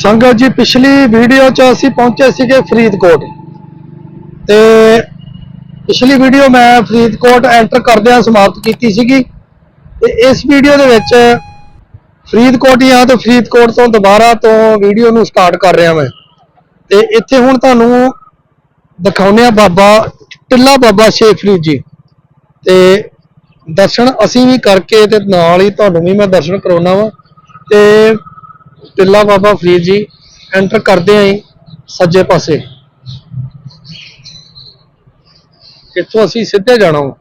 ਸੰਗਤ ਜੀ, ਪਿਛਲੀ ਵੀਡੀਓ 'ਚ ਅਸੀਂ ਪਹੁੰਚੇ ਸੀਗੇ ਫਰੀਦਕੋਟ। ਤੇ ਪਿਛਲੀ ਵੀਡੀਓ ਮੈਂ ਫਰੀਦਕੋਟ ਐਂਟਰ ਕਰਦਿਆਂ ਸਮਾਪਤ ਕੀਤੀ ਸੀਗੀ। ਤੇ ਇਸ ਵੀਡੀਓ ਦੇ ਵਿੱਚ ਫਰੀਦਕੋਟ ਹੀ ਆ ਤੇ ਫਰੀਦਕੋਟ ਤੋਂ ਦੁਬਾਰਾ ਤੋਂ ਵੀਡੀਓ ਨੂੰ ਸਟਾਰਟ ਕਰ ਰਿਹਾ ਮੈਂ। ਤੇ ਇੱਥੇ ਹੁਣ ਤੁਹਾਨੂੰ ਦਿਖਾਉਂਦੇ ਆ ਬਾਬਾ, ਟਿੱਲਾ ਬਾਬਾ ਸ਼ੇਖ ਫਰੀਦ ਜੀ। ਤੇ ਦਰਸ਼ਨ ਅਸੀਂ ਵੀ ਕਰਕੇ ਤੇ ਨਾਲ ਹੀ ਤੁਹਾਨੂੰ ਵੀ ਮੈਂ ਦਰਸ਼ਨ ਕਰਾਉਣਾ ਵਾ। ਤੇ ਟਿੱਲਾ ਬਾਬਾ ਫਰੀਦ ਜੀ ਐਂਟਰ ਕਰਦੇ ਆਂ ਜੀ, ਸੱਜੇ ਪਾਸੇ। ਇੱਥੋਂ ਅਸੀਂ ਸਿੱਧੇ ਜਾਣਾ ਵਾ।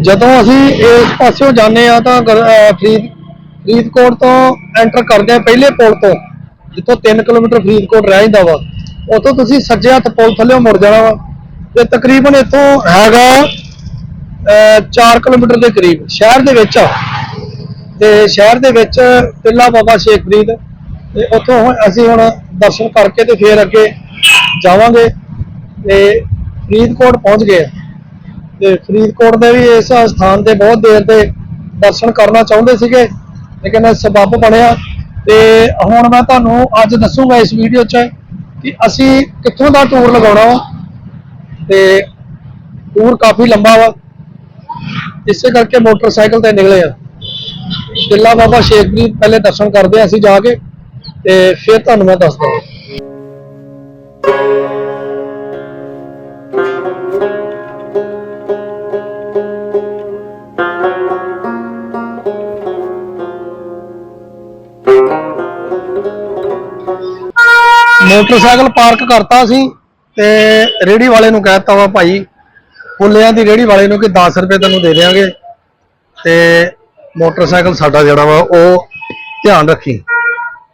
ਜਦੋਂ ਅਸੀਂ ਇਸ ਪਾਸਿਓਂ ਜਾਂਦੇ ਆ ਤਾਂ ਫਰੀਦ, ਫਰੀਦਕੋਟ ਤੋਂ ਐਂਟਰ ਕਰਦੇ ਆ ਪਹਿਲੇ ਪੁਲ ਤੋਂ, ਜਿੱਥੋਂ 3 ਕਿਲੋਮੀਟਰ ਫਰੀਦਕੋਟ ਰਹਿ ਜਾਂਦਾ ਵਾ। ਉਤੋਂ ਤੁਸੀਂ ਸੱਜੇ ਹੱਥ ਪੁਲ ਥੱਲੇ ਮੁੜ ਜਾਣਾ ਵਾ। ਤੇ ਤਕਰੀਬਨ ਇੱਥੋਂ ਹੈਗਾ 4 ਕਿਲੋਮੀਟਰ ਦੇ ਕਰੀਬ, ਸ਼ਹਿਰ ਦੇ ਵਿੱਚ ਆ। ਤੇ ਸ਼ਹਿਰ ਦੇ ਵਿੱਚ ਟਿੱਲਾ ਬਾਬਾ ਸ਼ੇਖ ਫਰੀਦ। ਤੇ ਉੱਥੋਂ ਹੁਣ ਅਸੀਂ ਹੁਣ ਦਰਸ਼ਨ ਕਰਕੇ ਤੇ ਫੇਰ ਅੱਗੇ ਜਾਵਾਂਗੇ। ਤੇ ਫਰੀਦਕੋਟ ਪਹੁੰਚ ਗਏ। ਆ। ਤੇ ਫਰੀਦਕੋਟ ਦੇ ਵੀ ਇਸ ਸਥਾਨ ਤੇ ਬਹੁਤ ਦੇਰ ਦੇ ਦਰਸ਼ਨ ਕਰਨਾ ਚਾਹੁੰਦੇ ਸੀਗੇ, ਲੇਕਿਨ ਸਬੱਬ ਬਣਿਆ। ਤੇ ਹੁਣ ਮੈਂ ਤੁਹਾਨੂੰ ਅੱਜ ਦੱਸੂਗਾ ਇਸ ਵੀਡੀਓ 'ਚ ਕਿ ਅਸੀਂ ਕਿੱਥੋਂ ਦਾ ਟੂਰ ਲਗਾਉਣਾ ਵਾ। ਤੇ ਟੂਰ ਕਾਫੀ ਲੰਬਾ ਵਾ। ਇਸੇ ਕਰਕੇ ਮੋਟਰਸਾਈਕਲ ਤੇ ਨਿਕਲੇ ਆ। ਕਿਲਾ ਬਾਬਾ ਸ਼ੇਖ ਫਰੀਦ ਪਹਿਲੇ ਦਰਸ਼ਨ ਕਰਦੇ ਆ ਅਸੀਂ ਜਾ ਕੇ ਤੇ ਫਿਰ ਤੁਹਾਨੂੰ ਮੈਂ ਦੱਸਦਾ ਮੋਟਰਸਾਈਕਲ ਪਾਰਕ ਕਰਤਾ ਸੀ ਤੇ ਰੇੜੀ ਵਾਲੇ ਨੂੰ ਕਹਿਤਾ ਵਾ ਭਾਈ, ਫੁੱਲਿਆਂ ਦੀ ਰੇੜੀ ਵਾਲੇ ਨੂੰ ਕਿ 10 ਰੁਪਏ ਤੈਨੂੰ ਦੇ ਦੇਵਾਂਗੇ ਤੇ ਮੋਟਰਸਾਈਕਲ ਸਾਡਾ ਜਿਹੜਾ ਵਾ, ਉਹ ਧਿਆਨ ਰੱਖੀ।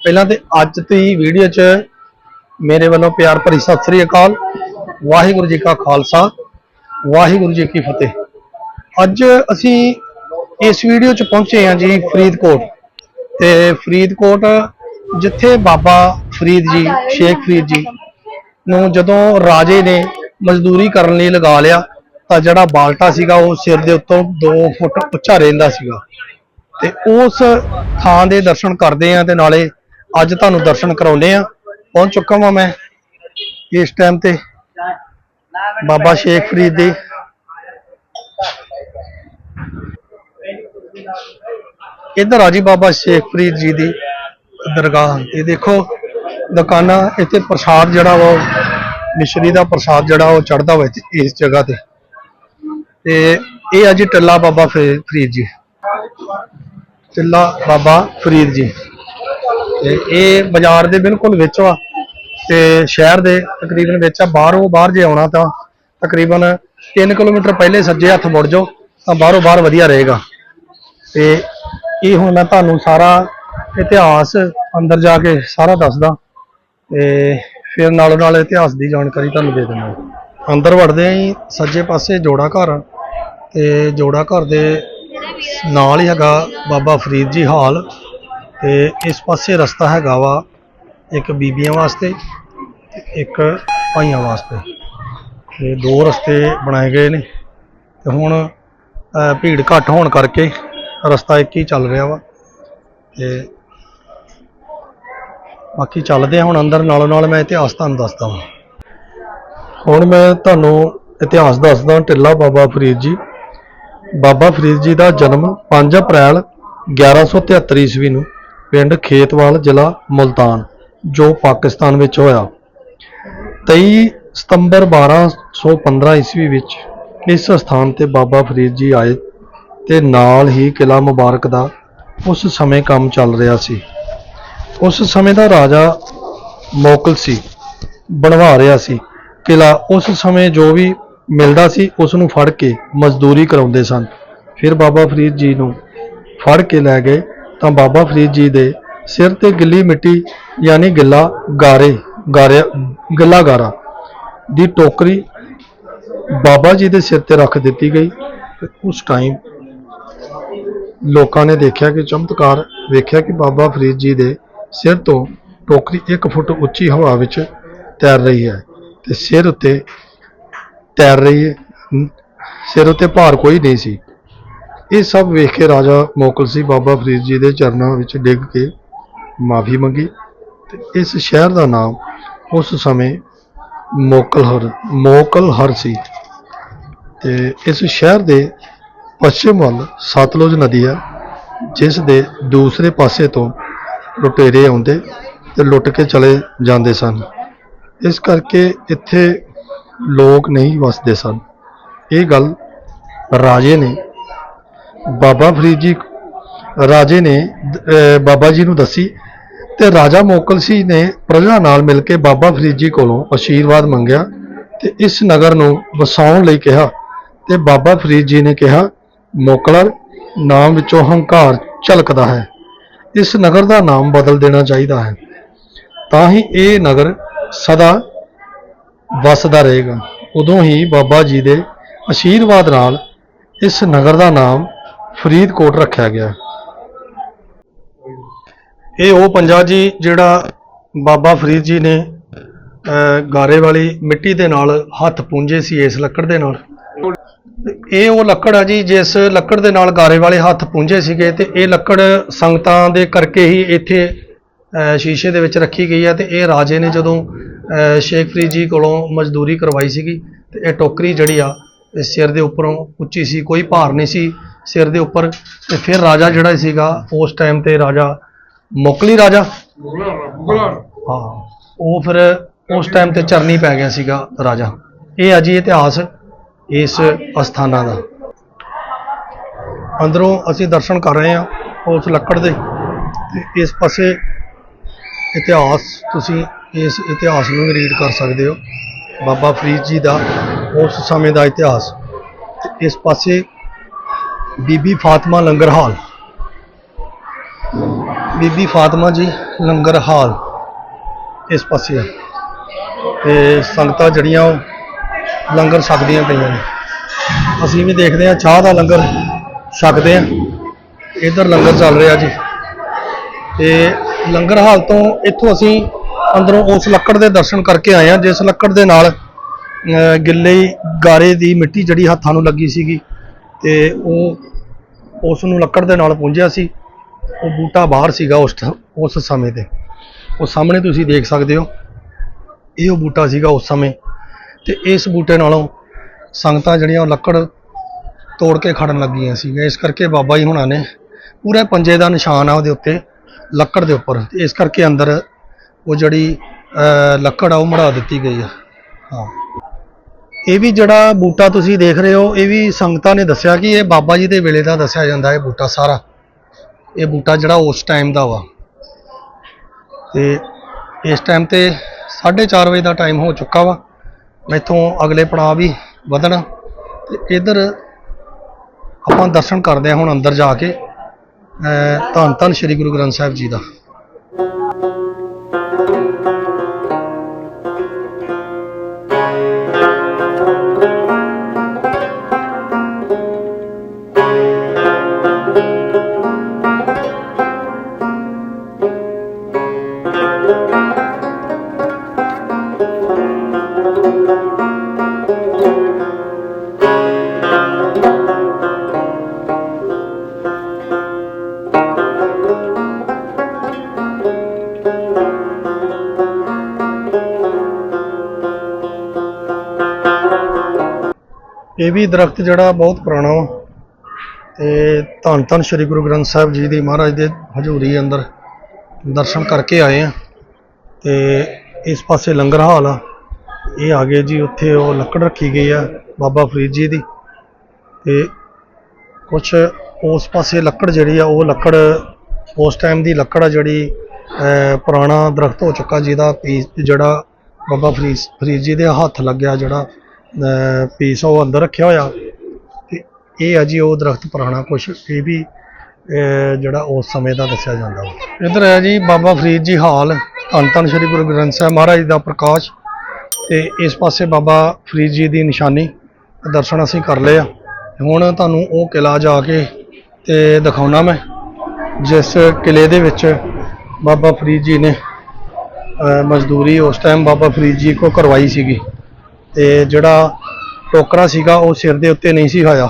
ਪਹਿਲਾਂ ਤੇ ਅੱਜ ਦੀ ਵੀਡੀਓ 'ਚ ਮੇਰੇ ਵੱਲੋਂ ਪਿਆਰ ਭਰੀ ਸਤਿ ਸ੍ਰੀ ਅਕਾਲ, ਵਾਹਿਗੁਰੂ ਜੀ ਕਾ ਖਾਲਸਾ, ਵਾਹਿਗੁਰੂ ਜੀ ਕੀ ਫਤਿਹ। ਅੱਜ ਅਸੀਂ ਇਸ ਵੀਡੀਓ 'ਚ ਪਹੁੰਚੇ ਹਾਂ ਜੀ ਫਰੀਦਕੋਟ। ਤੇ ਫਰੀਦਕੋਟ ਜਿੱਥੇ ਬਾਬਾ ਫਰੀਦ ਜੀ, ਸ਼ੇਖ ਫਰੀਦ ਜੀ ਨੂੰ ਜਦੋਂ ਰਾਜੇ ਨੇ ਮਜ਼ਦੂਰੀ ਕਰਨ ਲਈ ਲਗਾ ਲਿਆ, ਤਾਂ ਜਿਹੜਾ ਬਾਲਟਾ ਸੀਗਾ, ਉਹ ਸਿਰ ਦੇ ਉੱਤੋਂ 2 ਫੁੱਟ ਉੱਚਾ ਰਹਿੰਦਾ ਸੀਗਾ। ਤੇ ਉਸ ਥਾਂ ਦੇ ਦਰਸ਼ਨ ਕਰਦੇ ਆ ਤੇ ਨਾਲੇ ਅੱਜ ਤੁਹਾਨੂੰ ਦਰਸ਼ਨ ਕਰਾਉਂਦੇ ਆ ਪਹੁੰਚ ਚੁੱਕਾ ਹਾਂ ਮੈਂ ਇਸ ਟਾਈਮ ਤੇ। ਬਾਬਾ ਸ਼ੇਖ ਫਰੀਦ ਦੀ। ਇੱਧਰ ਆ ਜੀ ਬਾਬਾ ਸ਼ੇਖ ਫਰੀਦ ਜੀ ਦੀ ਦਰਗਾਹ। ਇਹ ਦੇਖੋ, ਦੁਕਾਨਾਂ ਇੱਥੇ ਪ੍ਰਸਾਦ ਜਿਹੜਾ ਵਾ ਮਿਸ਼ਰੀ ਦਾ ਪ੍ਰਸਾਦ ਜਿਹੜਾ ਉਹ ਚੜਦਾ ਵਾ ਇਸ ਜਗ੍ਹਾ ਤੇ। ਤੇ ਇਹ ਆ ਜੀ ਟੱਲਾ ਬਾਬਾ ਫਰੀ- ਫਰੀਦ ਜੀ। ਟਿੱਲਾ ਬਾਬਾ ਫਰੀਦ ਜੀ। ਤੇ ਇਹ ਬਾਜ਼ਾਰ ਦੇ ਬਿਲਕੁਲ ਵਿੱਚ ਵਾ ਤੇ ਸ਼ਹਿਰ ਦੇ ਤਕਰੀਬਨ ਵਿੱਚ ਆ, ਬਾਹਰੋਂ ਬਾਹਰ ਜੇ ਆਉਣਾ ਤਾਂ ਤਕਰੀਬਨ 3 ਕਿਲੋਮੀਟਰ ਪਹਿਲੇ ਸੱਜੇ ਹੱਥ ਮੁੜ ਜਾਓ ਤਾਂ ਬਾਹਰੋਂ ਬਾਹਰ ਵਧੀਆ ਰਹੇਗਾ। ਤੇ ਇਹ ਹੁਣ ਮੈਂ ਤੁਹਾਨੂੰ ਸਾਰਾ ਇਤਿਹਾਸ ਅੰਦਰ ਜਾ ਕੇ ਸਾਰਾ ਦੱਸਦਾ। ਤੇ ਫਿਰ ਨਾਲੋਂ ਨਾਲ ਇਤਿਹਾਸ ਦੀ ਜਾਣਕਾਰੀ ਤੁਹਾਨੂੰ ਦੇ ਦਿੰਦਾ। ਅੰਦਰ ਵੜਦੇ ਆਂ ਸੱਜੇ ਪਾਸੇ ਜੋੜਾ ਘਰ ਤੇ ਜੋੜਾ ਘਰ ਦੇ ਨਾਲ ਹੀ ਹੈਗਾ ਬਾਬਾ ਫਰੀਦ ਜੀ ਹਾਲ ਤੇ ਇਸ ਪਾਸੇ ਰਸਤਾ ਹੈਗਾ ਵਾ ਇੱਕ ਬੀਬੀਆਂ ਵਾਸਤੇ ਤੇ ਇੱਕ ਭਾਈਆਂ ਵਾਸਤੇ। ਤੇ ਦੋ ਰਸਤੇ ਬਣਾਏ ਗਏ ਨੇ ਤੇ ਹੁਣ ਭੀੜ ਘੱਟ ਹੋਣ ਕਰਕੇ ਰਸਤਾ ਇੱਕ ਹੀ ਚੱਲ ਰਿਹਾ ਵਾ ਤੇ ਬਾਕੀ ਚੱਲਦੇ ਆ ਹੁਣ ਅੰਦਰ, ਨਾਲੋਂ ਨਾਲ ਮੈਂ ਇਤਿਹਾਸ ਤੁਹਾਨੂੰ ਦੱਸਦਾ ਹਾਂ ਹੁਣ ਮੈਂ ਤੁਹਾਨੂੰ ਇਤਿਹਾਸ ਦੱਸਦਾ ਟਿੱਲਾ ਬਾਬਾ ਫਰੀਦ ਜੀ। ਬਾਬਾ ਫਰੀਦ ਜੀ ਦਾ ਜਨਮ 5 ਅਪ੍ਰੈਲ 1173 ਈਸਵੀ ਨੂੰ ਪਿੰਡ ਖੇਤਵਾਲ, ਜ਼ਿਲ੍ਹਾ ਮੁਲਤਾਨ, ਜੋ ਪਾਕਿਸਤਾਨ ਵਿੱਚ ਹੋਇਆ। 23 ਸਤੰਬਰ 1215 ਈਸਵੀ ਵਿੱਚ ਇਸ ਸਥਾਨ ਤੇ ਬਾਬਾ ਫਰੀਦ ਜੀ ਆਏ ਤੇ ਨਾਲ ਹੀ ਕਿਲਾ ਮੁਬਾਰਕ ਦਾ ਉਸ ਸਮੇਂ ਕੰਮ ਚੱਲ ਰਿਹਾ ਸੀ। ਉਸ ਸਮੇਂ ਦਾ ਰਾਜਾ ਮੋਕਲ ਸੀ, ਬਣਵਾ ਰਿਹਾ ਸੀ। ਕਿਲਾ ਉਸ ਸਮੇਂ ਜੋ ਵੀ ਮਿਲਦਾ ਸੀ ਉਸ ਨੂੰ ਫੜ ਕੇ ਮਜ਼ਦੂਰੀ ਕਰਾਉਂਦੇ ਸਨ। ਫਿਰ ਬਾਬਾ ਫਰੀਦ ਜੀ ਨੂੰ ਫੜ ਕੇ ਲੈ ਗਏ ਤਾਂ ਬਾਬਾ ਫਰੀਦ ਜੀ ਦੇ ਸਿਰ ਤੇ ਗਿੱਲੀ ਮਿੱਟੀ ਯਾਨੀ ਗਿੱਲਾ ਗਾਰੇ ਗਾਰਿਆ ਗਿੱਲਾ ਗਾਰਾ ਦੀ ਟੋਕਰੀ ਬਾਬਾ ਜੀ ਦੇ ਸਿਰ ਤੇ ਰੱਖ ਦਿੱਤੀ ਗਈ ਤੇ ਉਸ ਟਾਈਮ ਲੋਕਾਂ ਨੇ ਦੇਖਿਆ ਕਿ ਚਮਤਕਾਰ ਵੇਖਿਆ ਕਿ ਬਾਬਾ ਫਰੀਦ ਜੀ ਦੇ ਸਿਰ ਤੋਂ ਟੋਕਰੀ 1 ਫੁੱਟ ਉੱਚੀ ਹਵਾ ਵਿੱਚ ਤੈਰ ਰਹੀ ਹੈ ਤੇ ਸਿਰ ਉੱਤੇ ਤੈਰ ਰਹੀ ਹੈ। ਸਿਰ ਉੱਤੇ ਭਾਰ ਕੋਈ ਨਹੀਂ ਸੀ। ਇਹ ਸਭ ਵੇਖ ਕੇ ਰਾਜਾ ਮੋਕਲ ਸੀ ਬਾਬਾ ਫਰੀਦ ਜੀ ਦੇ ਚਰਨਾਂ ਵਿੱਚ ਡਿੱਗ ਕੇ ਮਾਫੀ ਮੰਗੀ ਤੇ ਇਸ ਸ਼ਹਿਰ ਦਾ ਨਾਮ ਉਸ ਸਮੇਂ ਮੋਕਲਹਰ ਮੋਕਲਹਰ ਸੀ। ਤੇ ਇਸ ਸ਼ਹਿਰ ਦੇ ਪੱਛਮ ਵੱਲ ਸਤਲੁਜ ਨਦੀ ਹੈ, ਜਿਸ ਦੇ ਦੂਸਰੇ ਪਾਸੇ ਤੋਂ ਲੁਟੇਰੇ ਆਉਂਦੇ ਤੇ ਲੁੱਟ ਕੇ ਚਲੇ ਜਾਂਦੇ ਸਨ। ਇਸ ਕਰਕੇ ਇੱਥੇ ਲੋਕ ਨਹੀਂ ਵਸਦੇ ਸਨ। ਇਹ ਗੱਲ ਰਾਜੇ ਨੇ, ਬਾਬਾ ਫਰੀਦ ਜੀ ਰਾਜੇ ਨੇ ਬਾਬਾ ਜੀ ਨੂੰ ਦੱਸੀ ਤੇ ਰਾਜਾ ਮੋਕਲ ਸੀ ਨੇ ਪ੍ਰਜਾ ਨਾਲ ਮਿਲ ਕੇ ਬਾਬਾ ਫਰੀਦ ਜੀ ਕੋਲੋਂ ਆਸ਼ੀਰਵਾਦ ਮੰਗਿਆ ਤੇ ਇਸ ਨਗਰ ਨੂੰ ਵਸਾਉਣ ਲਈ ਕਿਹਾ ਤੇ ਬਾਬਾ ਫਰੀਦ ਜੀ ਨੇ ਕਿਹਾ, ਮੋਕਲਰ, ਨਾਮ ਵਿੱਚੋਂ ਹੰਕਾਰ ਝਲਕਦਾ ਹੈ। ਇਸ ਨਗਰ ਦਾ ਨਾਮ ਬਦਲ ਦੇਣਾ ਚਾਹੀਦਾ ਹੈ। ਤਾਂ ਹੀ ਇਹ ਨਗਰ ਸਦਾ ਵਸਦਾ ਰਹੇਗਾ। ਉਦੋਂ ਹੀ ਬਾਬਾ ਜੀ ਦੇ ਆਸ਼ੀਰਵਾਦ ਨਾਲ ਇਸ ਨਗਰ ਦਾ ਨਾਮ ਫਰੀਦਕੋਟ ਰੱਖਿਆ ਗਿਆ। ਇਹ ਉਹ ਪੰਜਾ ਜੀ ਜਿਹੜਾ ਬਾਬਾ ਫਰੀਦ ਜੀ ਨੇ ਗਾਰੇ ਵਾਲੀ ਮਿੱਟੀ ਦੇ ਨਾਲ ਹੱਥ ਪੂੰਝੇ ਸੀ ਇਸ ਲੱਕੜ ਦੇ ਨਾਲ। ਇਹ ਉਹ ਲੱਕੜ ਆ ਜੀ, ਜਿਸ ਲੱਕੜ ਦੇ ਨਾਲ ਗਾਰੇ ਵਾਲੇ ਹੱਥ ਪੂੰਝੇ ਸੀਗੇ ਤੇ ਇਹ ਲੱਕੜ ਸੰਗਤਾਂ ਦੇ ਕਰਕੇ ਹੀ ਇੱਥੇ ਸ਼ੀਸ਼ੇ ਦੇ ਵਿੱਚ ਰੱਖੀ ਗਈ ਹੈ ਤੇ ਇਹ ਰਾਜੇ ਨੇ ਜਦੋਂ ਸ਼ੇਖ ਫਰੀਦ ਜੀ ਕੋਲੋਂ ਮਜ਼ਦੂਰੀ ਕਰਵਾਈ ਸੀਗੀ ਤੇ ਇਹ ਟੋਕਰੀ ਜਿਹੜੀ ਆ, ਇਹ ਸਿਰ ਦੇ ਉੱਪਰੋਂ ਉੱਚੀ ਸੀ, ਕੋਈ ਭਾਰ ਨਹੀਂ ਸੀ ਸਿਰ ਦੇ ਉੱਪਰ ਤੇ ਫਿਰ ਰਾਜਾ ਜਿਹੜਾ ਸੀਗਾ, ਉਸ ਟਾਈਮ ਤੇ ਰਾਜਾ ਮੁਕਲੀ ਰਾਜਾ। ਹਾਂ, ਉਹ ਫਿਰ ਉਸ ਟਾਈਮ ਤੇ ਚਰਨੀ ਪੈ ਗਿਆ ਸੀਗਾ ਰਾਜਾ। ਇਹ ਆ ਜੀ ਇਤਿਹਾਸ ਇਸ ਅਸਥਾਨਾਂ ਦਾ। ਅੰਦਰੋਂ ਅਸੀਂ ਦਰਸ਼ਨ ਕਰ ਰਹੇ ਹਾਂ ਉਸ ਲੱਕੜ ਦੇ ਤੇ ਇਸ ਪਾਸੇ ਇਤਿਹਾਸ ਤੁਸੀਂ ਇਸ ਇਤਿਹਾਸ ਨੂੰ ਰੀਡ ਕਰ ਸਕਦੇ ਹੋ। ਬਾਬਾ ਫਰੀਦ ਜੀ ਦਾ ਉਸ ਸਮੇਂ ਦਾ ਇਤਿਹਾਸ। ਇਸ ਪਾਸੇ ਬੀਬੀ ਫਾਤਮਾ ਲੰਗਰ ਹਾਲ ਬੀਬੀ ਫਾਤਮਾ ਜੀ ਲੰਗਰ ਹਾਲ ਇਸ ਪਾਸੇ ਆ। ਤੇ ਸੰਗਤਾਂ ਜਿਹੜੀਆਂ ਉਹ ਲੰਗਰ ਛਕਦੀਆਂ ਪਈਆਂ ਨੇ। ਅਸੀਂ ਵੀ ਦੇਖਦੇ ਹਾਂ, ਚਾਹ ਦਾ ਲੰਗਰ ਛਕਦੇ ਹਾਂ। ਇਧਰ ਲੰਗਰ ਚੱਲ ਰਿਹਾ ਜੀ। ਤੇ ਲੰਗਰ ਹਾਲ ਤੋਂ ਇੱਥੋਂ ਅਸੀਂ ਅੰਦਰੋਂ ਉਸ ਲੱਕੜ ਦੇ ਦਰਸ਼ਨ ਕਰਕੇ ਆਏ ਹਾਂ, ਜਿਸ ਲੱਕੜ ਦੇ ਨਾਲ ਗਿੱਲੇ ਗਾਰੇ ਦੀ ਮਿੱਟੀ ਜਿਹੜੀ ਹੱਥਾਂ ਨੂੰ ਲੱਗੀ ਸੀਗੀ ਤੇ ਉਹ ਉਸ ਨੂੰ ਲੱਕੜ ਦੇ ਨਾਲ ਪੂੰਝਿਆ ਸੀ। ਉਹ ਬੂਟਾ ਬਾਹਰ ਸੀਗਾ ਉਸ ਟ- ਉਸ ਸਮੇਂ ਤੇ। ਉਹ ਸਾਹਮਣੇ ਤੁਸੀਂ ਦੇਖ ਸਕਦੇ ਹੋ, ਇਹ ਉਹ ਬੂਟਾ ਸੀਗਾ ਉਸ ਸਮੇਂ। ਤੇ ਇਸ ਬੂਟੇ ਨਾਲੋਂ ਸੰਗਤਾਂ ਜਿਹੜੀਆਂ ਉਹ ਲੱਕੜ ਤੋੜ ਕੇ ਖੜਨ ਲੱਗੀਆਂ ਸੀਗੀਆਂ। ਇਸ ਕਰਕੇ ਬਾਬਾ ਜੀ ਹੁਣਾਂ ਨੇ ਪੂਰੇ ਪੰਜੇ ਦਾ ਨਿਸ਼ਾਨ ਆ ਉਹਦੇ ਉੱਤੇ, ਲੱਕੜ ਦੇ ਉੱਪਰ। ਤੇ ਇਸ ਕਰਕੇ ਅੰਦਰ ਉਹ ਜਿਹੜੀ ਲੱਕੜ ਆ, ਉਹ ਮੜਾ ਦਿੱਤੀ ਗਈ ਆ। ਹਾਂ। ਇਹ ਵੀ ਜਿਹੜਾ ਬੂਟਾ ਤੁਸੀਂ ਦੇਖ ਰਹੇ ਹੋ, ਇਹ ਵੀ ਸੰਗਤਾਂ ਨੇ ਦੱਸਿਆ ਕਿ ਇਹ ਬਾਬਾ ਜੀ ਦੇ ਵੇਲੇ ਦਾ ਦੱਸਿਆ ਜਾਂਦਾ ਇਹ ਬੂਟਾ ਸਾਰਾ। ਇਹ ਬੂਟਾ ਜਿਹੜਾ ਉਸ ਟਾਈਮ ਦਾ ਵਾ। ਤੇ ਇਸ ਟਾਈਮ ਤੇ 4:30 ਵਜੇ ਦਾ ਟਾਈਮ ਹੋ ਚੁੱਕਾ ਵਾ। ਮੈਥੋਂ ਅਗਲੇ ਪੜਾਅ ਵੀ ਵਧਣਾ। ਤੇ ਇਧਰ ਆਪਾਂ ਦਰਸ਼ਨ ਕਰਦੇ ਹਾਂ ਹੁਣ ਅੰਦਰ ਜਾ ਕੇ। ਧੰਨ ਧੰਨ ਸ੍ਰੀ ਗੁਰੂ ਗ੍ਰੰਥ ਸਾਹਿਬ ਜੀ ਦਾ। ਇਹ ਵੀ ਦਰਖਤ ਜਿਹੜਾ ਬਹੁਤ ਪੁਰਾਣਾ ਵਾ। ਤੇ ਧੰਨ ਧੰਨ ਸ੍ਰੀ ਗੁਰੂ ਗ੍ਰੰਥ ਸਾਹਿਬ ਜੀ ਦੀ ਮਹਾਰਾਜ ਦੇ ਹਜ਼ੂਰੀ ਅੰਦਰ ਦਰਸ਼ਨ ਕਰਕੇ ਆਏ ਆ। ਤੇ ਇਸ ਪਾਸੇ ਲੰਗਰ ਹਾਲ ਆ। ਇਹ ਆ ਗਏ ਜੀ, ਉੱਥੇ ਉਹ ਲੱਕੜ ਰੱਖੀ ਗਈ ਆ ਬਾਬਾ ਫਰੀਦ ਜੀ ਦੀ। ਤੇ ਕੁਛ ਉਸ ਪਾਸੇ ਲੱਕੜ ਜਿਹੜੀ ਆ, ਉਹ ਲੱਕੜ ਉਸ ਟਾਈਮ ਦੀ ਲੱਕੜ ਆ ਜਿਹੜੀ ਪੁਰਾਣਾ ਦਰਖਤ ਹੋ ਚੁੱਕਾ ਜਿਹਦਾ ਪੀਸ ਜਿਹੜਾ ਬਾਬਾ ਫਰੀਦ ਫਰੀਦ ਜੀ ਦੇ ਹੱਥ ਲੱਗਿਆ ਜਿਹੜਾ। ਪੀਸ ਉਹ ਅੰਦਰ ਰੱਖਿਆ ਹੋਇਆ। ਤੇ ਇਹ ਆ ਜੀ ਉਹ ਦਰਖਤ ਪੁਰਾਣਾ ਕੁਛ ਇਹ ਵੀ ਜਿਹੜਾ ਉਸ ਸਮੇਂ ਦਾ ਦੱਸਿਆ ਜਾਂਦਾ ਵਾ। ਇੱਧਰ ਹੈ ਜੀ ਬਾਬਾ ਫਰੀਦ ਜੀ ਹਾਲ, ਧੰਨ ਧੰਨ ਸ੍ਰੀ ਗੁਰੂ ਗ੍ਰੰਥ ਸਾਹਿਬ ਮਹਾਰਾਜ ਦਾ ਪ੍ਰਕਾਸ਼। ਤੇ ਇਸ ਪਾਸੇ ਬਾਬਾ ਫਰੀਦ ਜੀ ਦੀ ਨਿਸ਼ਾਨੀ, ਦਰਸ਼ਨ ਅਸੀਂ ਕਰ ਲਏ ਆ। ਹੁਣ ਤੁਹਾਨੂੰ ਉਹ ਕਿਲਾ ਜਾ ਕੇ ਤੇ ਦਿਖਾਉਣਾ ਮੈਂ, ਜਿਸ ਕਿਲੇ ਦੇ ਵਿੱਚ ਬਾਬਾ ਫਰੀਦ ਜੀ ਨੇ ਮਜ਼ਦੂਰੀ ਉਸ ਟਾਈਮ ਬਾਬਾ ਫਰੀਦ ਜੀ ਕੋ ਕਰਵਾਈ ਸੀਗੀ। ਤੇ ਜਿਹੜਾ ਟੋਕਰਾ ਸੀਗਾ ਉਹ ਸਿਰ ਦੇ ਉੱਤੇ ਨਹੀਂ ਸੀ ਹੋਇਆ।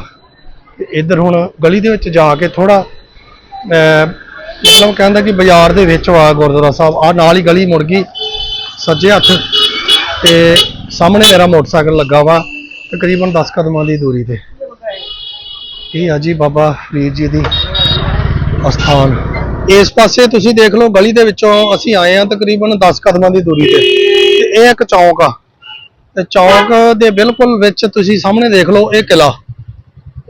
ਤੇ ਇੱਧਰ ਹੁਣ ਗਲੀ ਦੇ ਵਿੱਚ ਜਾ ਕੇ ਥੋੜਾ ਮਤਲਬ ਕਹਿੰਦਾ ਕਿ ਬਾਜ਼ਾਰ ਦੇ ਵਿੱਚ ਵਾ ਗੁਰਦੁਆਰਾ ਸਾਹਿਬ। ਆ ਨਾਲ ਹੀ ਗਲੀ ਮੁੜ ਗਈ, ਸੱਜੇ ਹੱਥ। ਤੇ ਸਾਹਮਣੇ ਮੇਰਾ ਮੋਟਰਸਾਈਕਲ ਲੱਗਾ ਵਾ, ਤਕਰੀਬਨ 10 ਕਦਮਾਂ ਦੀ ਦੂਰੀ ਤੇ। ਇਹ ਆ ਜੀ ਬਾਬਾ ਫਰੀਦ ਜੀ ਦੀ ਅਸਥਾਨ। ਇਸ ਪਾਸੇ ਤੁਸੀਂ ਦੇਖ ਲਓ, ਗਲੀ ਦੇ ਵਿੱਚੋਂ ਅਸੀਂ ਆਏ ਆ ਤਕਰੀਬਨ 10 ਕਦਮਾਂ ਦੀ ਦੂਰੀ ਤੇ। ਤੇ ਇਹ ਇੱਕ ਚੌਂਕ ਆ। ਤੇ ਚੌਂਕ ਦੇ ਬਿਲਕੁਲ ਵਿੱਚ ਤੁਸੀਂ ਸਾਹਮਣੇ ਦੇਖ ਲਓ ਇਹ ਕਿਲਾ।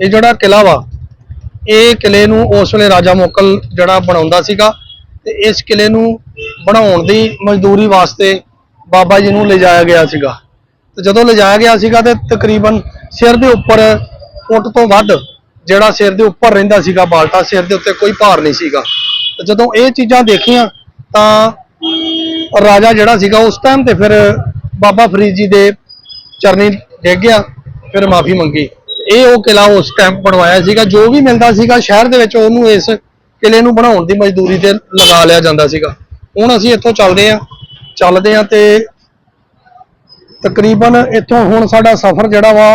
ਇਹ ਜਿਹੜਾ ਕਿਲਾ ਵਾ ਇਹ ਕਿਲੇ ਨੂੰ ਉਸ ਵੇਲੇ ਰਾਜਾ ਮੋਕਲ ਜਿਹੜਾ ਬਣਾਉਂਦਾ ਸੀਗਾ ਤੇ ਇਸ ਕਿਲੇ ਨੂੰ ਬਣਾਉਣ ਦੀ ਮਜ਼ਦੂਰੀ ਵਾਸਤੇ ਬਾਬਾ ਜੀ ਨੂੰ ਲਿਜਾਇਆ ਗਿਆ ਸੀਗਾ। ਤੇ ਜਦੋਂ ਲਿਜਾਇਆ ਗਿਆ ਸੀਗਾ ਤੇ ਤਕਰੀਬਨ ਸਿਰ ਦੇ ਉੱਪਰ ਫੁੱਟ ਤੋਂ ਵੱਧ ਜਿਹੜਾ ਸਿਰ ਦੇ ਉੱਪਰ ਰਹਿੰਦਾ ਸੀਗਾ ਬਾਲਟਾ ਸਿਰ ਦੇ ਉੱਤੇ ਕੋਈ ਭਾਰ ਨਹੀਂ ਸੀਗਾ। ਤੇ ਜਦੋਂ ਇਹ ਚੀਜ਼ਾਂ ਦੇਖੀਆਂ ਤਾਂ ਰਾਜਾ ਜਿਹੜਾ ਸੀਗਾ ਉਸ ਟਾਈਮ ਤੇ ਫਿਰ ਬਾਬਾ ਫਰੀਦ ਜੀ ਦੇ ਚਰਨੀ ਡਿੱਗ ਗਿਆ, ਫਿਰ ਮਾਫੀ ਮੰਗੀ। ਇਹ ਉਹ ਕਿਲਾ ਉਸ ਟਾਈਮ ਬਣਵਾਇਆ ਸੀਗਾ, ਜੋ ਵੀ ਮਿਲਦਾ ਸੀਗਾ ਸ਼ਹਿਰ ਦੇ ਵਿੱਚ, ਉਹਨੂੰ ਇਸ ਕਿਲੇ ਨੂੰ ਬਣਾਉਣ ਦੀ ਮਜ਼ਦੂਰੀ ਤੇ ਲਗਾ ਲਿਆ ਜਾਂਦਾ ਸੀਗਾ। ਹੁਣ ਅਸੀਂ ਇੱਥੋਂ ਚੱਲਦੇ ਆਂ ਚੱਲਦੇ ਆਂ ਤੇ ਤਕਰੀਬਨ ਇੱਥੋਂ ਹੁਣ ਸਾਡਾ ਸਫ਼ਰ ਜਿਹੜਾ ਵਾ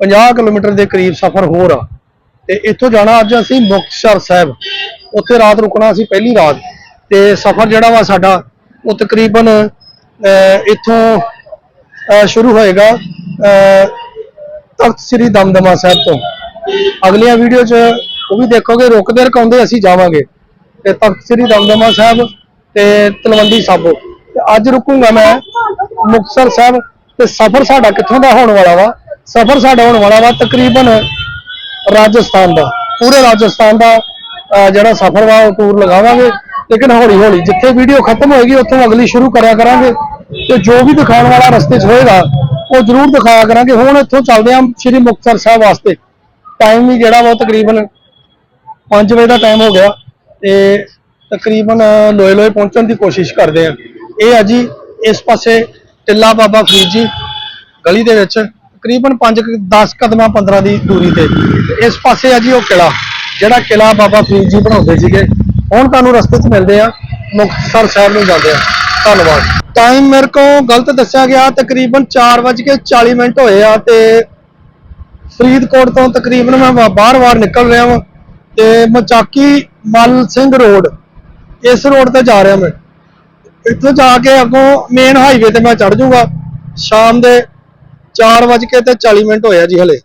50 ਕਿਲੋਮੀਟਰ ਦੇ ਕਰੀਬ ਸਫ਼ਰ ਹੋਰ ਆ। ਤੇ ਇੱਥੋਂ ਜਾਣਾ ਅੱਜ ਅਸੀਂ ਮੁਕਤਸਰ ਸਾਹਿਬ। ਉੱਥੇ ਰਾਤ ਰੁਕਣਾ ਅਸੀਂ ਪਹਿਲੀ ਰਾਤ। ਤੇ ਸਫ਼ਰ ਜਿਹੜਾ ਵਾ ਸਾਡਾ, ਉਹ ਤਕਰੀਬਨ ਇੱਥੋਂ ਸ਼ੁਰੂ ਹੋਏਗਾ ਤਖਤ ਸ੍ਰੀ ਦਮਦਮਾ ਸਾਹਿਬ ਤੋਂ। ਅਗਲੀਆਂ ਵੀਡੀਓ 'ਚ ਉਹ ਵੀ ਦੇਖੋਗੇ ਰੁਕਦੇ ਰਕਾਉਂਦੇ ਅਸੀਂ ਜਾਵਾਂਗੇ। ਤੇ ਤਖਤ ਸ੍ਰੀ ਦਮਦਮਾ ਸਾਹਿਬ ਤੇ ਤਲਵੰਡੀ ਸਾਬੋ। ਤੇ ਅੱਜ ਰੁਕੂੰਗਾ ਮੈਂ ਮੁਕਤਸਰ ਸਾਹਿਬ ਤੇ ਸਫ਼ਰ ਸਾਡਾ ਕਿੱਥੋਂ ਦਾ ਹੋਣ ਵਾਲਾ ਵਾ? ਸਫ਼ਰ ਸਾਡਾ ਹੋਣ ਵਾਲਾ ਵਾ ਤਕਰੀਬਨ ਰਾਜਸਥਾਨ ਦਾ। ਪੂਰੇ ਰਾਜਸਥਾਨ ਦਾ ਜਿਹੜਾ ਸਫ਼ਰ ਵਾ ਉਹ ਟੂਰ ਲਗਾਵਾਂਗੇ। ਲੇਕਿਨ ਹੌਲੀ ਹੌਲੀ ਜਿੱਥੇ ਵੀਡੀਓ ਖਤਮ ਹੋਏਗੀ, ਉੱਥੋਂ ਅਗਲੀ ਸ਼ੁਰੂ ਕਰਿਆ ਕਰਾਂਗੇ। ਤੇ ਜੋ ਵੀ ਦਿਖਾਉਣ ਵਾਲਾ ਰਸਤੇ 'ਚ ਹੋਏਗਾ, ਉਹ ਜ਼ਰੂਰ ਦਿਖਾਇਆ ਕਰਾਂਗੇ। ਹੁਣ ਇੱਥੋਂ ਚੱਲਦੇ ਹਾਂ ਸ੍ਰੀ ਮੁਕਤਸਰ ਸਾਹਿਬ ਵਾਸਤੇ। ਟਾਈਮ ਵੀ ਜਿਹੜਾ ਵਾ ਤਕਰੀਬਨ 5 ਵਜੇ ਦਾ ਟਾਈਮ ਹੋ ਗਿਆ ਤੇ ਤਕਰੀਬਨ ਲੋਏ ਲੋਏ ਪਹੁੰਚਣ ਦੀ ਕੋਸ਼ਿਸ਼ ਕਰਦੇ ਆ। ਇਹ ਆ ਜੀ, ਇਸ ਪਾਸੇ ਟਿੱਲਾ ਬਾਬਾ ਫਰੀਦ ਜੀ ਗਲੀ ਦੇ ਵਿੱਚ, ਤਕਰੀਬਨ 5 10 ਕਦਮਾਂ 15 ਦੀ ਦੂਰੀ ਤੇ ਤੇ। ਇਸ ਪਾਸੇ ਆ ਜੀ ਉਹ ਕਿਲਾ, ਜਿਹੜਾ ਕਿਲਾ ਬਾਬਾ ਫਰੀਦ ਜੀ ਬਣਾਉਂਦੇ ਸੀਗੇ। ਹੁਣ ਤੁਹਾਨੂੰ ਰਸਤੇ 'ਚ ਮਿਲਦੇ ਆ, ਮੁਕਤਸਰ ਸਾਹਿਬ ਨੂੰ ਜਾਂਦੇ ਆ। ਧੰਨਵਾਦ। ਟਾਈਮ ਮੇਰੇ ਕੋਲ ਗਲਤ ਦੱਸਿਆ ਗਿਆ, ਤਕਰੀਬਨ 4:40 ਮਿੰਟ ਹੋਏ ਆ ਤੇ ਫਰੀਦਕੋਟ ਤੋਂ ਤਕਰੀਬਨ ਮੈਂ ਬਾ- ਬਾਹਰ-ਬਾਹਰ ਨਿਕਲ ਰਿਹਾ ਵਾਂ ਤੇ ਮਚਾਕੀ ਮਲ ਸਿੰਘ ਰੋਡ, ਇਸ ਰੋਡ ਤੇ ਜਾ ਰਿਹਾ ਮੈਂ। ਇੱਥੋਂ ਜਾ ਕੇ ਅੱਗੋਂ ਮੇਨ ਹਾਈਵੇ ਤੇ ਮੈਂ ਚੜ ਜਾਊਗਾ ਸ਼ਾਮ ਦੇ 4:40 ਤੇ 40 ਮਿੰਟ ਹੋਇਆ ਜੀ ਹਲੇ।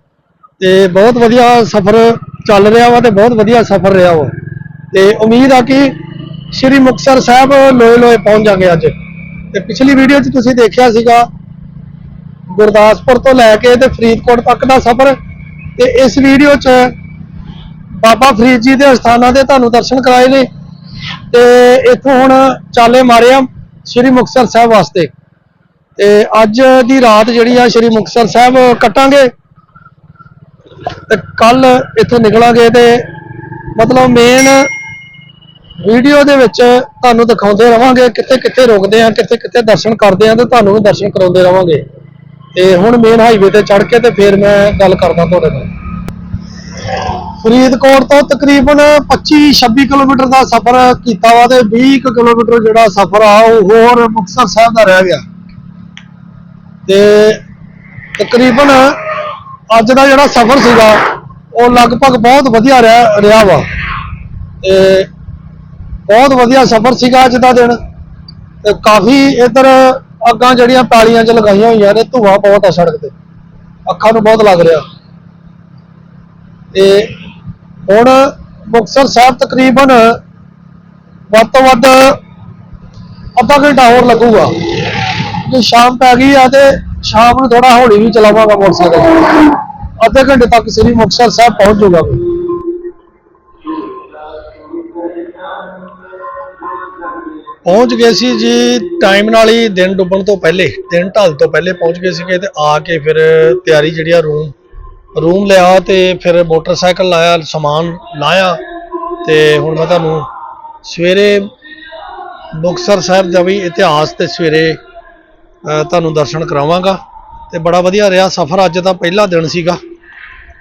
ਤੇ ਬਹੁਤ ਵਧੀਆ ਸਫ਼ਰ ਚੱਲ ਰਿਹਾ ਵਾ ਤੇ ਬਹੁਤ ਵਧੀਆ ਸਫ਼ਰ ਰਿਹਾ ਵਾ। ਤੇ ਉਮੀਦ ਆ ਕਿ ਸ਼੍ਰੀ ਮੁਕਤਸਰ ਸਾਹਿਬ ਲੋਏ ਲੋਏ ਪਹੁੰਚ ਜਾਗੇ ਅੱਜ। ਤੇ ਪਿਛਲੀ ਵੀਡੀਓ 'ਚ ਤੁਸੀਂ ਦੇਖਿਆ ਸੀਗਾ, ਗੁਰਦਾਸਪੁਰ ਤੋਂ ਲੈ ਕੇ ਤੇ ਫਰੀਦਕੋਟ ਤੱਕ ਦਾ ਸਫ਼ਰ। ਤੇ ਇਸ ਵੀਡੀਓ 'ਚ ਬਾਬਾ ਫਰੀਦ ਜੀ ਦੇ ਅਸਥਾਨਾਂ ਦੇ ਤੁਹਾਨੂੰ ਦਰਸ਼ਨ ਕਰਾਏ ਨੇ। ਤੇ ਇੱਥੋਂ ਹੁਣ ਚਾਲੇ ਮਾਰੇ ਆ ਸ਼੍ਰੀ ਮੁਕਤਸਰ ਸਾਹਿਬ ਵਾਸਤੇ। ਤੇ ਅੱਜ ਦੀ ਰਾਤ ਜਿਹੜੀ ਆ ਸ਼੍ਰੀ ਮੁਕਤਸਰ ਸਾਹਿਬ ਕੱਟਾਂਗੇ। ਤੇ ਕੱਲ ਇੱਥੋਂ ਨਿਕਲਾਂਗੇ ਤੇ ਮਤਲਬ ਮੇਨ ਵੀਡੀਓ ਦੇ ਵਿੱਚ ਤੁਹਾਨੂੰ ਦਿਖਾਉਂਦੇ ਰਵਾਂਗੇ ਕਿੱਥੇ ਕਿੱਥੇ ਰੁਕਦੇ ਆ, ਕਿੱਥੇ ਕਿੱਥੇ ਦਰਸ਼ਨ ਕਰਦੇ ਆ ਤੇ ਤੁਹਾਨੂੰ ਵੀ ਦਰਸ਼ਨ ਕਰਾਉਂਦੇ ਰਵਾਂਗੇ। ਤੇ ਹੁਣ ਮੇਨ ਹਾਈਵੇ ਤੇ ਚੜ ਕੇ ਤੇ ਫਿਰ ਮੈਂ ਗੱਲ ਕਰਦਾ ਤੁਹਾਡੇ ਨਾਲ। ਫਰੀਦਕੋਟ ਤੋਂ ਤਕਰੀਬਨ 25-26 ਕਿਲੋਮੀਟਰ ਦਾ ਸਫ਼ਰ ਕੀਤਾ ਵਾ ਤੇ 20 ਕੁ ਕਿਲੋਮੀਟਰ ਜਿਹੜਾ ਸਫ਼ਰ ਆ, ਉਹ ਹੋਰ ਮੁਕਤਸਰ ਸਾਹਿਬ ਦਾ ਰਹਿ ਗਿਆ। ਤੇ ਤਕਰੀਬਨ ਅੱਜ ਦਾ ਜਿਹੜਾ ਸਫ਼ਰ ਸੀਗਾ, ਉਹ ਲਗਭਗ ਬਹੁਤ ਵਧੀਆ ਰਿਹਾ ਰਿਹਾ ਵਾ। ਤੇ ਬਹੁਤ ਵਧੀਆ ਸਫ਼ਰ ਸੀਗਾ ਅੱਜ ਦਾ ਦਿਨ। ਤੇ ਕਾਫੀ ਇੱਧਰ ਅੱਗਾਂ ਜਿਹੜੀਆਂ ਟਾਲੀਆਂ 'ਚ ਲਗਾਈਆਂ ਹੋਈਆਂ ਨੇ, ਧੂਆ ਬਹੁਤ ਆ ਸੜਕ ਤੇ। ਅੱਖਾਂ ਨੂੰ ਬਹੁਤ ਲੱਗ ਰਿਹਾ। ਤੇ ਹੁਣ ਮੁਕਤਸਰ ਸਾਹਿਬ ਤਕਰੀਬਨ ਵੱਧ ਤੋਂ ਵੱਧ ਅੱਧਾ ਘੰਟਾ ਹੋਰ ਲੱਗੂਗਾ। ਜੇ ਸ਼ਾਮ ਪੈ ਗਈ ਆ ਤੇ ਸ਼ਾਮ ਨੂੰ ਥੋੜਾ ਹੌਲੀ ਵੀ ਚਲਾਵਾਂਗਾ ਮੋਟਰਸਾਈਕਲ। ਅੱਧੇ ਘੰਟੇ ਤੱਕ ਸ੍ਰੀ ਮੁਕਤਸਰ ਸਾਹਿਬ ਪਹੁੰਚ ਜਾਊਗਾ। ਪਹੁੰਚ ਗਏ ਸੀ ਜੀ ਟਾਈਮ ਨਾਲ ਹੀ ਦਿਨ ਡੁੱਬਣ ਤੋਂ ਪਹਿਲੇ, ਦਿਨ ਢਲ ਤੋਂ ਪਹਿਲੇ ਪਹੁੰਚ ਗਏ ਸੀਗੇ ਤੇ ਆ ਕੇ ਫਿਰ ਤਿਆਰੀ ਜਿਹੜੀ ਆ ਰੂਮ ਰੂਮ ਲਿਆ ਤੇ ਫਿਰ ਮੋਟਰਸਾਈਕਲ ਲਾਇਆ, ਸਮਾਨ ਲਾਇਆ ਤੇ ਹੁਣ ਮੈਂ ਤੁਹਾਨੂੰ ਸਵੇਰੇ ਮੁਕਤਸਰ ਸਾਹਿਬ ਦਾ ਵੀ ਇਤਿਹਾਸ ਤੇ ਸਵੇਰੇ ਤੁਹਾਨੂੰ ਦਰਸ਼ਨ ਕਰਾਵਾਂਗਾ ਤੇ ਬੜਾ ਵਧੀਆ ਰਿਹਾ ਸਫ਼ਰ, ਅੱਜ ਦਾ ਪਹਿਲਾ ਦਿਨ ਸੀਗਾ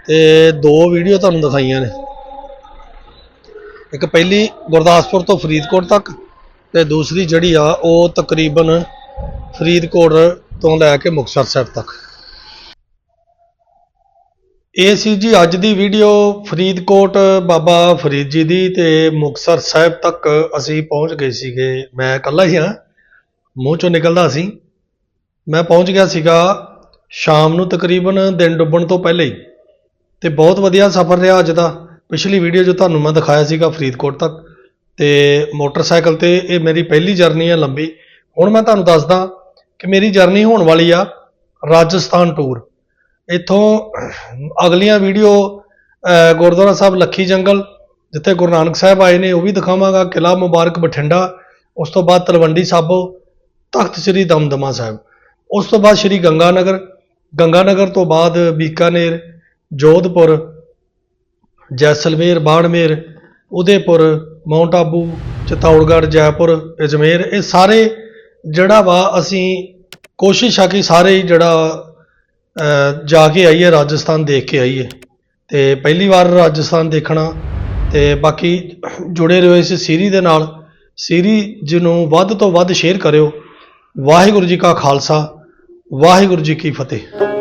ਤੇ ਦੋ ਵੀਡੀਓ ਤੁਹਾਨੂੰ ਦਿਖਾਈਆਂ ਨੇ। ਇੱਕ ਪਹਿਲੀ ਗੁਰਦਾਸਪੁਰ ਤੋਂ ਫਰੀਦਕੋਟ ਤੱਕ ਤੇ ਦੂਸਰੀ ਜਿਹੜੀ ਆ, ਉਹ ਤਕਰੀਬਨ ਫਰੀਦਕੋਟ ਤੋਂ ਲੈ ਕੇ ਮੁਕਤਸਰ ਸਾਹਿਬ ਤੱਕ। ਇਹ ਸੀ ਜੀ ਅੱਜ ਦੀ ਵੀਡੀਓ। ਫਰੀਦਕੋਟ ਬਾਬਾ ਫਰੀਦ ਜੀ ਦੀ ਤੇ ਮੁਕਤਸਰ ਸਾਹਿਬ ਤੱਕ ਅਸੀਂ ਪਹੁੰਚ ਗਏ ਸੀਗੇ। ਮੈਂ ਇਕੱਲਾ ਹੀ ਹਾਂ। ਮੂੰਹ ਚੋਂ ਨਿਕਲਦਾ ਸੀ। ਮੈਂ ਪਹੁੰਚ ਗਿਆ ਸੀਗਾ ਸ਼ਾਮ ਨੂੰ ਤਕਰੀਬਨ ਦਿਨ ਡੁੱਬਣ ਤੋਂ ਪਹਿਲੇ ਹੀ। ਤੇ ਬਹੁਤ ਵਧੀਆ ਸਫ਼ਰ ਰਿਹਾ ਅੱਜ ਦਾ। ਪਿਛਲੀ ਵੀਡੀਓ ਜੋ ਤੁਹਾਨੂੰ ਮੈਂ ਦਿਖਾਇਆ ਸੀਗਾ ਫਰੀਦਕੋਟ ਤੱਕ। ਤੇ ਮੋਟਰਸਾਈਕਲ ਤੇ ਇਹ ਮੇਰੀ ਪਹਿਲੀ ਜਰਨੀ ਆ ਲੰਬੀ। ਹੁਣ ਮੈਂ ਤੁਹਾਨੂੰ ਦੱਸਦਾ ਕਿ ਮੇਰੀ ਜਰਨੀ ਹੋਣ ਵਾਲੀ ਆ ਰਾਜਸਥਾਨ ਟੂਰ ਇੱਥੋਂ ਅਗਲੀਆਂ ਵੀਡੀਓ ਗੁਰਦੁਆਰਾ ਸਾਹਿਬ ਲੱਖੀ ਜੰਗਲ, ਜਿੱਥੇ ਗੁਰੂ ਨਾਨਕ ਸਾਹਿਬ ਆਏ ਨੇ, ਉਹ ਵੀ ਦਿਖਾਵਾਂਗਾ, ਕਿਲ੍ਹਾ ਮੁਬਾਰਕ ਬਠਿੰਡਾ, ਉਸ ਤੋਂ ਬਾਅਦ ਤਲਵੰਡੀ ਸਾਬੋ, ਤਖਤ ਸ੍ਰੀ ਦਮਦਮਾ ਸਾਹਿਬ। ਉਸ ਤੋਂ ਬਾਅਦ ਸ੍ਰੀ ਗੰਗਾਨਗਰ ਗੰਗਾਨਗਰ ਤੋਂ ਬਾਅਦ ਬੀਕਾਨੇਰ, ਜੋਧਪੁਰ, ਜੈਸਲਮੇਰ, ਬਾੜਮੇਰ, ਉਦੈਪੁਰ ਮਾਊਂਟ ਆਬੂ, ਚਿਤੌੜਗੜ੍ਹ, ਜੈਪੁਰ, ਅਜਮੇਰ, ਇਹ ਸਾਰੇ ਜਿਹੜਾ ਵਾ ਅਸੀਂ ਕੋਸ਼ਿਸ਼ ਆ ਕਿ ਸਾਰੇ ਹੀ ਜਿਹੜਾ ਜਾ ਕੇ ਆਈਏ, ਰਾਜਸਥਾਨ ਦੇਖ ਕੇ ਆਈਏ। ਤੇ ਪਹਿਲੀ ਵਾਰ ਰਾਜਸਥਾਨ ਦੇਖਣਾ, ਤੇ ਬਾਕੀ ਜੁੜੇ ਰਹੋ ਇਸ ਸੀਰੀ ਦੇ ਨਾਲ। ਸੀਰੀ ਜਿਹਨੂੰ ਵੱਧ ਤੋਂ ਵੱਧ ਸ਼ੇਅਰ ਕਰਿਓ। ਵਾਹਿਗੁਰੂ ਜੀ ਕਾ ਖਾਲਸਾ, ਵਾਹਿਗੁਰੂ ਜੀ ਕੀ ਫਤਿਹ।